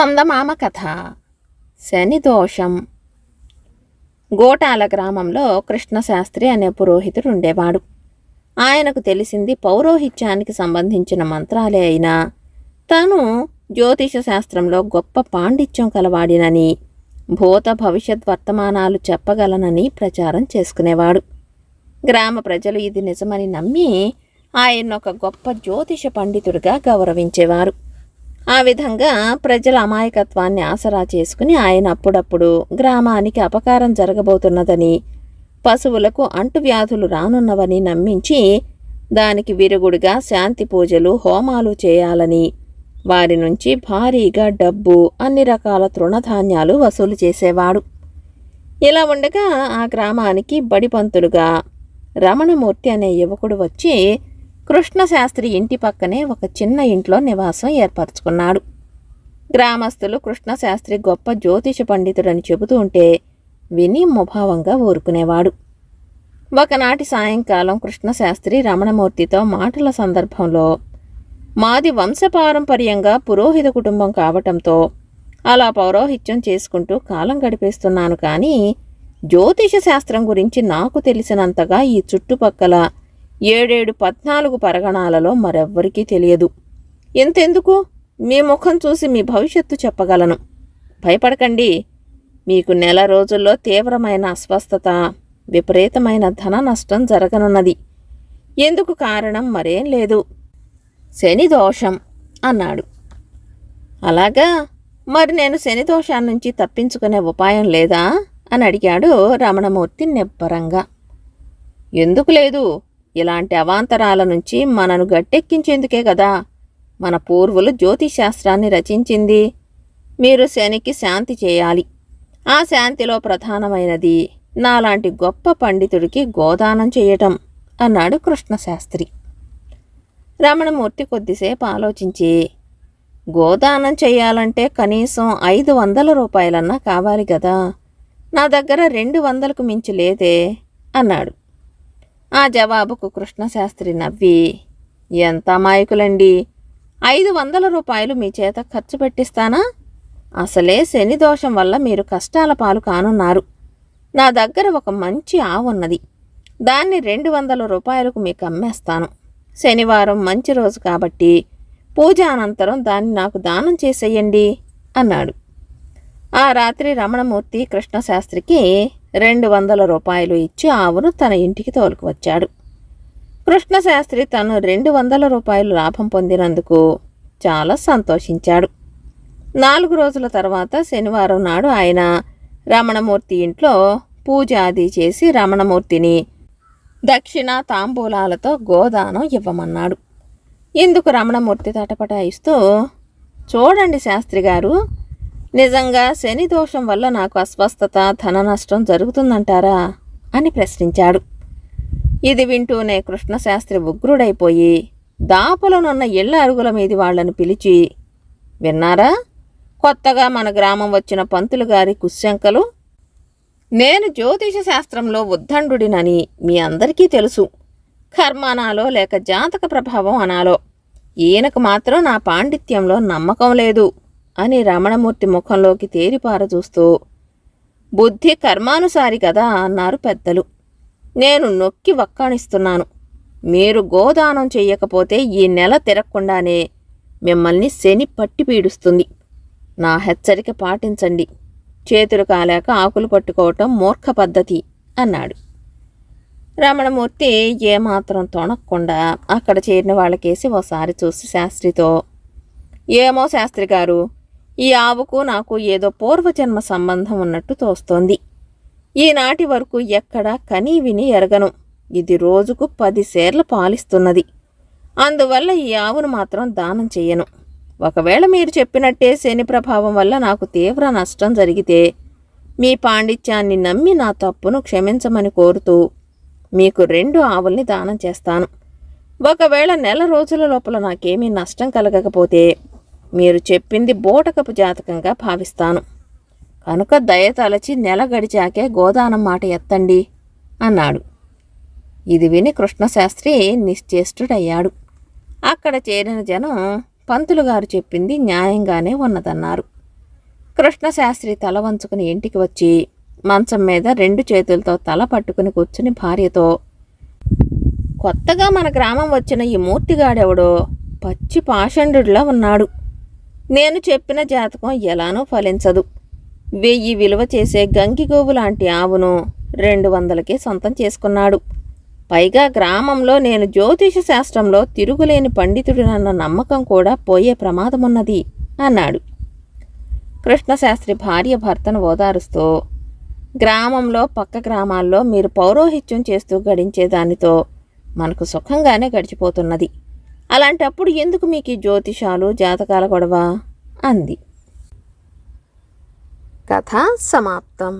చందమామ కథ శని దోషం గోటాల గ్రామంలో కృష్ణశాస్త్రి అనే పురోహితుడు ఉండేవాడు ఆయనకు తెలిసింది పౌరోహిత్యానికి సంబంధించిన మంత్రాలే అయినా. తాను జ్యోతిష శాస్త్రంలో గొప్ప పాండిత్యం కలవాడినని భూత భవిష్యత్ వర్తమానాలు చెప్పగలనని ప్రచారం చేసుకునేవాడు. గ్రామ ప్రజలు ఇది నిజమని నమ్మి ఆయన ఒక గొప్ప జ్యోతిష పండితుడిగా గౌరవించేవారు. ఆ విధంగా ప్రజల అమాయకత్వాన్ని ఆసరా చేసుకుని ఆయన అప్పుడప్పుడు గ్రామానికి అపకారం జరగబోతున్నదని పశువులకు అంటువ్యాధులు రానున్నవని నమ్మించి దానికి విరుగుడుగా శాంతి పూజలు హోమాలు చేయాలని వారి నుంచి భారీగా డబ్బు అన్ని రకాల తృణధాన్యాలు వసూలు చేసేవాడు. ఇలా ఉండగా ఆ గ్రామానికి బడిపంతులుగా రమణమూర్తి అనే యువకుడు వచ్చి కృష్ణశాస్త్రి ఇంటి పక్కనే ఒక చిన్న ఇంట్లో నివాసం ఏర్పరచుకున్నాడు. గ్రామస్తులు కృష్ణశాస్త్రి గొప్ప జ్యోతిష పండితుడని చెబుతూ ఉంటే విని ముభావంగా ఊరుకునేవాడు. ఒకనాటి సాయంకాలం కృష్ణశాస్త్రి రమణమూర్తితో మాటల సందర్భంలో మాది వంశపారంపర్యంగా పురోహిత కుటుంబం కావటంతో అలా పౌరోహిత్యం చేసుకుంటూ కాలం గడిపేస్తున్నాను కానీ జ్యోతిష శాస్త్రం గురించి నాకు తెలిసినంతగా ఈ చుట్టుపక్కల ఏడేడు పద్నాలుగు పరగణాలలో మరెవ్వరికీ తెలియదు. ఎంతెందుకు? మీ ముఖం చూసి మీ భవిష్యత్తు చెప్పగలను. భయపడకండి. మీకు నెల రోజుల్లో తీవ్రమైన అస్వస్థత విపరీతమైన ధన నష్టం జరగనున్నది. ఎందుకు కారణం మరేం లేదు. శని దోషం అన్నాడు. అలాగా? మరి నేను శని దోషాన్నించి తప్పించుకునే ఉపాయం లేదా? అని అడిగాడు రమణమూర్తి నిబ్బరంగా. ఎందుకు లేదు? ఇలాంటి అవాంతరాల నుంచి మనను గట్టెక్కించేందుకే కదా మన పూర్వులు జ్యోతిశాస్త్రాన్ని రచించింది. మీరు శనికి శాంతి చేయాలి. ఆ శాంతిలో ప్రధానమైనది నాలాంటి గొప్ప పండితుడికి గోదానం చేయటం అన్నాడు కృష్ణశాస్త్రి. రమణమూర్తి కొద్దిసేపు ఆలోచించి గోదానం చేయాలంటే కనీసం ఐదు వందల రూపాయలన్నా కావాలి కదా నా దగ్గర రెండు వందలకు మించి లేదే అన్నాడు. ఆ జవాబుకు కృష్ణశాస్త్రి నవ్వి ఎంత అమాయకులండి. ఐదు వందల రూపాయలు మీ చేత ఖర్చు పెట్టిస్తానా? అసలే శని దోషం వల్ల మీరు కష్టాల పాలు కానున్నారు. నా దగ్గర ఒక మంచి ఆవు ఉన్నది. దాన్ని రెండు వందల రూపాయలకు మీకు అమ్మేస్తాను. శనివారం మంచి రోజు కాబట్టి పూజ అనంతరం దాన్ని నాకు దానం చేసేయండి అన్నాడు. ఆ రాత్రి రమణమూర్తి కృష్ణశాస్త్రికి రెండు వందల రూపాయలు ఇచ్చి ఆవును తన ఇంటికి తోలుకువచ్చాడు. కృష్ణశాస్త్రి తను రెండు వందల రూపాయలు లాభం పొందినందుకు చాలా సంతోషించాడు. నాలుగు రోజుల తర్వాత శనివారం నాడు ఆయన రమణమూర్తి ఇంట్లో పూజ అది చేసి రమణమూర్తిని దక్షిణ తాంబూలాలతో గోదానం ఇవ్వమన్నాడు. ఇందుకు రమణమూర్తి తటపటాయిస్తూ చూడండి శాస్త్రి గారు నిజంగా శని దోషం వల్ల నాకు అస్వస్థత ధన నష్టం జరుగుతుందంటారా? అని ప్రశ్నించాడు. ఇది వింటూనే కృష్ణశాస్త్రి ఉగ్రుడైపోయి దాపులనున్న ఇళ్ళ అరుగుల మీది వాళ్ళను పిలిచి విన్నారా? కొత్తగా మన గ్రామం వచ్చిన పంతులు గారి కుశంకలు నేను జ్యోతిష శాస్త్రంలో ఉద్దండుడినని మీ అందరికీ తెలుసు. కర్మ అనాలో లేక జాతక ప్రభావం అనాలో. ఈయనకు మాత్రం నా పాండిత్యంలో నమ్మకం లేదు. అని రమణమూర్తి ముఖంలోకి తేరిపార చూస్తూ బుద్ధి కర్మానుసారి కదా అన్నారు పెద్దలు. నేను నొక్కి వక్కాణిస్తున్నాను. మీరు గోదానం చెయ్యకపోతే ఈ నెల తిరగకుండానే మిమ్మల్ని శని పట్టి పీడుస్తుంది. నా హెచ్చరిక పాటించండి. చేతులు కాలేక ఆకులు పట్టుకోవటం మూర్ఖ పద్ధతి అన్నాడు. రమణమూర్తి ఏమాత్రం తొణక్కుండా అక్కడ చేరిన వాళ్ళకేసి ఓసారి చూసి శాస్త్రితో ఏమో శాస్త్రి గారు ఈ ఆవుకు నాకు ఏదో పూర్వజన్మ సంబంధం ఉన్నట్టు తోస్తోంది. ఈనాటి వరకు ఎక్కడా కనీ విని ఎరగను. ఇది రోజుకు పది సేర్లు పాలిస్తున్నది. అందువల్ల ఈ ఆవును మాత్రం దానం చేయను ఒకవేళ మీరు చెప్పినట్టే శని ప్రభావం వల్ల నాకు తీవ్ర నష్టం జరిగితే మీ పాండిత్యాన్ని నమ్మి నా తప్పును క్షమించమని కోరుతూ మీకు రెండు ఆవుల్ని దానం చేస్తాను. ఒకవేళ నెల రోజుల లోపల నాకేమీ నష్టం కలగకపోతే మీరు చెప్పింది బోటకపు జాతకంగా భావిస్తాను. కనుక దయతలచి నెల గడిచాకే గోదానం మాట ఎత్తండి అన్నాడు. ఇది విని కృష్ణశాస్త్రి నిశ్చేష్టుడయ్యాడు. అక్కడ చేరిన జనం పంతులు గారు చెప్పింది న్యాయంగానే ఉన్నదన్నారు. కృష్ణశాస్త్రి తల వంచుకుని ఇంటికి వచ్చి మంచం మీద రెండు చేతులతో తల పట్టుకుని కూర్చుని భార్యతో కొత్తగా మన గ్రామం వచ్చిన ఈ మూర్తిగాడెవడో? పచ్చి పాషండుడిలా ఉన్నాడు. నేను చెప్పిన జాతకం ఎలానూ ఫలించదు. వెయ్యి విలువ చేసే గంగిగోవు లాంటి ఆవును రెండు వందలకే సొంతం చేసుకున్నాడు. పైగా గ్రామంలో నేను జ్యోతిష శాస్త్రంలో తిరుగులేని పండితుడినన్న నమ్మకం కూడా పోయే ప్రమాదమున్నది అన్నాడు. కృష్ణశాస్త్రి భార్య భర్తను ఓదారుస్తూ గ్రామంలో పక్క గ్రామాల్లో మీరు పౌరోహిత్యం చేస్తూ గడించే దానితో మనకు సుఖంగానే గడిచిపోతున్నది. అలాంటప్పుడు ఎందుకు మీకు ఈ జ్యోతిషాలు జాతకాల గొడవ? అంది. కథ సమాప్తం.